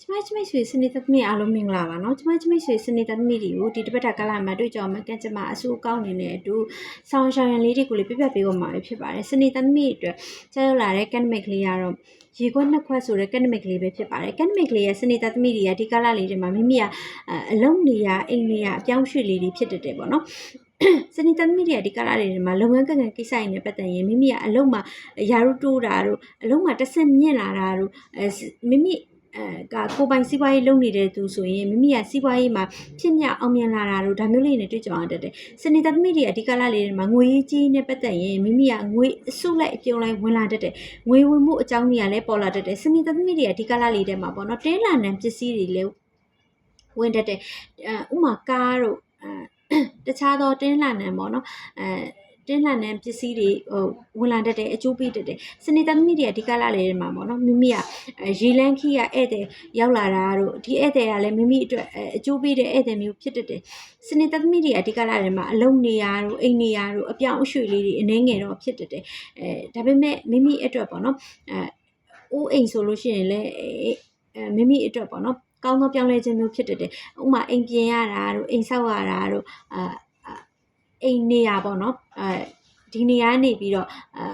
ကျမကျမရွှေစနေသမီးအားလုံးမင်္ဂလာပါနော်ကျမကျမရွှေစနေသမီးတွေကိုဒီတစ်ပတ်တက်ကလာမှာတွေ့ကြမှာကကျမအဆူကောင်းနေတဲ့အတူဆောင်းရှောင်းရန်လေးတွေကိုလည်းပြပြပေးဖို့မှာဖြစ်ပါတယ်စနေသမီးအတွက်ကျရောက်လာတဲ့ကန်မစ်ကလေးကတော့ရေခွက်နှစ်ခွက်ဆိုတဲ့ကန်မစ်ကလေးပဲဖြစ်ပါတယ်ကန်မစ်ကလေးရဲ့စနေသမီးတွေကဒီကလာလေးတွေမှာမိမိကအလုံးနေရအိမ်နေရအပြောင်းရွှေ့လေးတွေဖြစ်တတ်တယ်ပေါ့နော်စနီတန်မီဒီယာဒီကလာတွေမှာလုပ်ငန်းကံကံကိစ္စရင်းနဲ့ပတ်သက်ရင်မိမိကအလုံးမှာရာထူးတိုးတာတို့အလုံးမှာတဆင့်မြင့်လာတာတို့မိမိ ကကိုပိုင်စီးပွားရေးလုပ်နေတဲ့သူဆိုရင်မိမိကစီးပွားရေးမှာဖြစ်မြောက်အောင်မြင်လာတာတို့ဒါမျိုးလေးနဲ့တွေ့ကြုံရတတ်တယ်။စနေသမီးတွေအဓိကလာလေးတွေမှာငွေရေးကြေးနဲ့ပတ်သက်ရင်မိမိကငွေအစုလိုက်အပြုံလိုက်ဝင်လာတတ်တယ်။ငွေဝင်မှုအကြောင်းတွေကလည်းပေါ်လာတတ်တယ်။စနေသမီးတွေအဓိကလာလေးတွေမှာပေါ့နော်တင်းလာနံပစ္စည်းတွေလည်းဝင်တတ်တယ်။အဲဥမာကားတို့အဲတခြားသောတင်းလာနံပေါ့နော်အဲ တင်းလှန်တဲ့ပစ္စည်းတွေဟိုဝင်လာတတ်တယ်အကျိုးပေးတတ်တယ်စနေသမီးတွေအဓိကလာလေးတွေမှာပေါ့နော်မိမိကအဲရေလန်းခီကဧည့်သည်ရောက်လာတာတို့ဒီဧည့်သည်ကလည်းမိမိအတွက်အဲအကျိုးပေးတဲ့ဧည့်သည်မျိုးဖြစ်တတ်တယ်စနေသမီးတွေအဓိကလာတွေမှာအလုံးနေရတို့အိမ်နေရတို့အပြောင်းအရွှေ့လေးတွေအနှဲငယ်တော့ဖြစ်တတ်တယ်အဲဒါပေမဲ့မိမိအတွက်ပေါ့နော်အဲအိုးအိမ်ဆိုလို့ရှိရင်လည်းအဲမိမိအတွက်ပေါ့နော်ကောင်းသောပြောင်းလဲခြင်းမျိုးဖြစ်တတ်တယ်ဥပမာအိမ်ပြင်ရတာတို့အိမ်ဆောက်ရတာတို့အာ အိမ်နေရပေါ့နော်အဲဒီနေရာနေပြီးတော့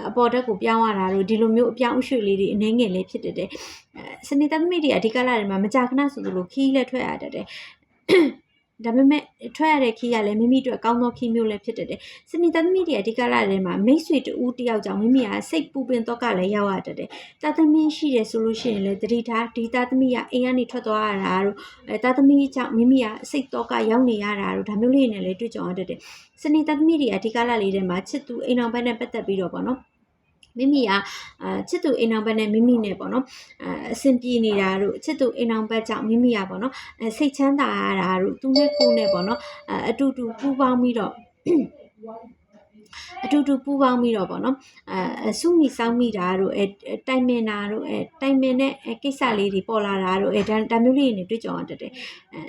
အပေါ်တက်ကိုပြောင်းရတာတို့ဒီလိုမျိုးအပြောင်းအရွှေ့လေးတွေအနှဲငယ်လေးဖြစ်တတ်တယ်အဲစနေသမီးတွေအဓိကလာတွေမှာမကြာခဏဆိုသလိုခီးလက်ထွက်ရတတ်တယ် ဒါပေမဲ့ထွက်ရတဲ့ခီးကလည်းမိမိအတွက်ကောင်းသောခီးမျိုးလည်းဖြစ်တတ်တယ်။စနေသမီးတွေအဓိကလာတွေမှာမိတ်ဆွေတူတယောက်ကြောင့်မိမိကစိတ်ပူပင်တော့ကလည်းရောက်ရတတ်တယ်။တာသမီရှိတယ်ဆိုလို့ရှိရင်လည်းတတိထားဒီတာသမီကအိမ်ကနေထွက်သွားရတာတို့အဲတာသမီကြောင့်မိမိကစိတ်တော့ကရောက်နေရတာတို့ဒါမျိုးလေးနဲ့လည်းတွေ့ကြုံရတတ်တယ်။စနေတာသမီတွေအဓိကလာလေးတွေမှာချစ်သူအိမ်အောင်ဘက်နဲ့ပတ်သက်ပြီးတော့ပေါ့နော်။ မိမိကအာချစ်သူအိမ်အောင်ဘက်နဲ့မိမိနဲ့ပေါ့နော်အအဆင်ပြေနေတာတို့ချစ်သူအိမ်အောင်ဘက်ကြောင့်မိမိကပေါ့နော်အဲစိတ်ချမ်းသာရတာတို့သူနဲ့ကိုယ်နဲ့ပေါ့နော်အအတူတူပူးပေါင်းပြီးတော့အတူတူပူးပေါင်းပြီးတော့ဗောနော်အဲစုမိစောင်းမိတာတို့အဲတိုင်မင်တာတို့အဲတိုင်မင်တဲ့ကိစ္စလေးတွေပေါ်လာတာတို့အဲဒါဒါမျိုးလေးတွေနဲ့တွေ့ကြုံရတတ်တယ်အဲ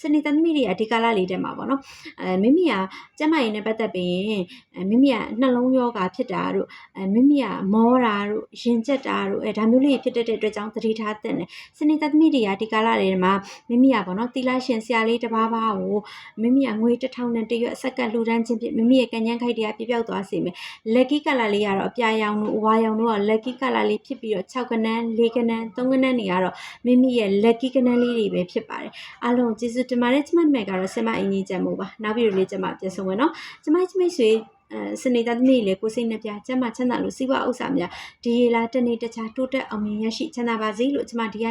စနေသမီးတွေအဓိကလာလေးတက်မှာပေါ့နော်အဲမိမိကကျမရင်နဲ့ပတ်သက်ပြီးရင်အဲမိမိကနှလုံးယောဂါဖြစ်တာတို့အဲမိမိကမောတာတို့ရင်ကျက်တာတို့အဲဒါမျိုးလေးဖြစ်တတ်တဲ့အတွက်ကြောင့်သတိထားသင့်တယ်စနေသမီးတွေအဓိကလာလေးမှာမိမိကပေါ့နော်တီလာရှင်ဆရာလေးတစ်ပါးပါးကိုမိမိကငွေတစ်ထောင်နဲ့တရွတ်အဆက်ကလှူဒန်းခြင်းဖြင့်မိမိရဲ့ကံញ្ញမ်းခိုက်တရားပြပြောက်သွားစေမယ် lucky color လေးကတော့အပြာရောင်တို့အဝါရောင်တို့က lucky color လေးဖြစ်ပြီးတော့6ကနန်း4ကနန်း3ကနန်းတွေကတော့မိမိရဲ့ lucky ကနန်းလေးတွေပဲဖြစ်ပါတယ်အားလုံးကျေးဇူးတင်ပါတယ်ကျမတို့မဲ့ကတော့ဆင်မအင်းကြီးကြံမို့ပါနောက်ပြီးတော့လေးကျမပြန်ဆုံးမယ်နော်ကျမချမိတ်ဆွေအဲစနေသားသမီးလေးကိုစိတ်နှပြကျမချမ်းသာလို့စီးပွားဥစ္စာများဒီရေလာတနေ့တခြားတိုးတက်အောင်မြင်ရရှိချမ်းသာပါစေလို့ကျမဒီက